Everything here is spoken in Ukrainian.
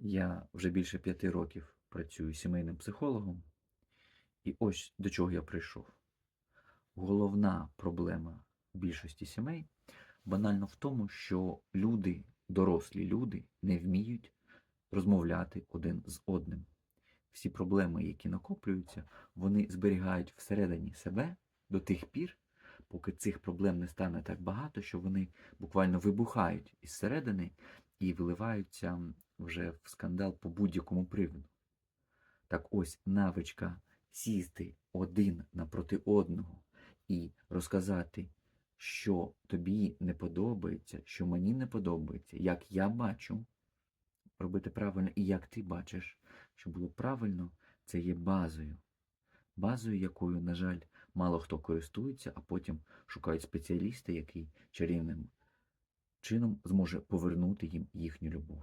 Я вже більше п'яти років працюю сімейним психологом, і ось до чого я прийшов. Головна проблема більшості сімей банально в тому, що люди, дорослі люди, не вміють розмовляти один з одним. Всі проблеми, які накоплюються, вони зберігають всередині себе до тих пір, поки цих проблем не стане так багато, що вони буквально вибухають із середини і виливаються вже в скандал по будь-якому приводу. Так ось навичка сісти один напроти одного і розказати, що тобі не подобається, що мені не подобається, як я бачу, робити правильно і як ти бачиш, що було правильно, це є базою. Базою, якою, на жаль, мало хто користується, а потім шукають спеціаліста, який чарівним чином зможе повернути їм їхню любов.